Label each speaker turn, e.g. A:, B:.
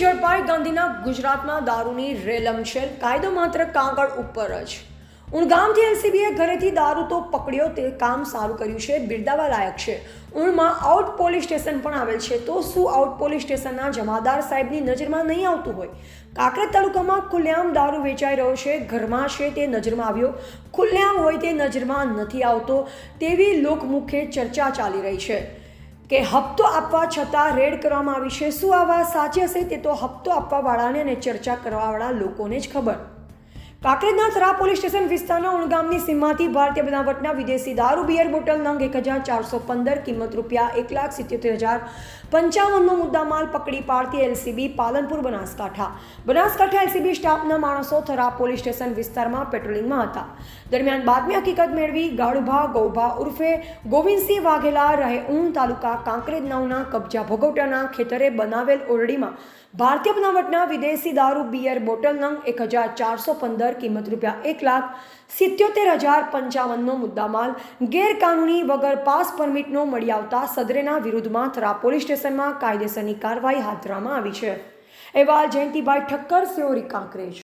A: ઝડપાઈ ગાંધીના ગુજરાતમાં દારૂની રેલમછેલ કાયદો માત્ર કાગળ ઉપર જ. ઊણગામથી એલસીબીએ ઘરેથી દારૂ તો પકડ્યો, તે કામ સારું કર્યું છે બિરદાવા લાયક છે. ઊણમાં આઉટ પોલીસ સ્ટેશન પણ આવેલ છે, તો શું આઉટ પોલીસ સ્ટેશનના જમાદાર સાહેબની નજરમાં નહીં આવતું હોય? કાંકરેજ તાલુકામાં ખુલ્લેઆમ દારૂ વેચાઈ રહ્યો છે, ઘરમાં છે તે નજરમાં આવ્યો. ખુલ્લેઆમ હોય તે નજરમાં નથી આવતો તેવી લોકમુખે ચર્ચા ચાલી રહી છે. કે હપ્તો આપવા છતાં રેડ કરવામાં આવી છે, શું આ સાચી હશે તે તો હપ્તો આપવાવાળાને અને ચર્ચા કરવાવાળા લોકોને જ ખબર. કાંકરેજના થરા પોલીસ સ્ટેશન વિસ્તારના ઉણગામની સીમાથી ભારતીય બનાવટના વિદેશી દારૂ બિયર બોટલ નંગ એક હજાર ચારસો પંદર કિંમત રૂપિયા એક લાખ સિત્યોતેર હજાર પંચાવનનો મુદ્દામાલ પકડી પાડતી એલસીબી પાલનપુર બનાસકાંઠા. બનાસકાંઠા એલસીબી સ્ટાફના માણસો થરા પોલીસ સ્ટેશન વિસ્તારમાં પેટ્રોલિંગમાં હતા. દરમિયાન બાતમી હકીકત મેળવી ગાળુભા ગૌભા ઉર્ફે ગોવિંદસિંહ વાઘેલા રહે ઊન તાલુકા કાંકરેજ નાવના કબજા ભોગવટાના ખેતરે બનાવેલ ઓરડીમાં ભારતીય બનાવટના વિદેશી દારૂ બિયર બોટલ નંગ એક હજાર ચારસો પંદર કિંમત રૂપિયા એક લાખ સિત્યોતેર હજાર પંચાવનનો મુદ્દામાલ. ગેરકાનૂની વગર પાસ પરમિટનો મળી આવતા સદરેના વિરુદ્ધમાં થરા પોલીસ સ્ટેશનમાં કાયદેસરની કાર્યવાહી હાથ ધરવામાં આવી છે. એવા જયંતિભાઈ ઠક્કર, સેઓરી કાંકરેજ.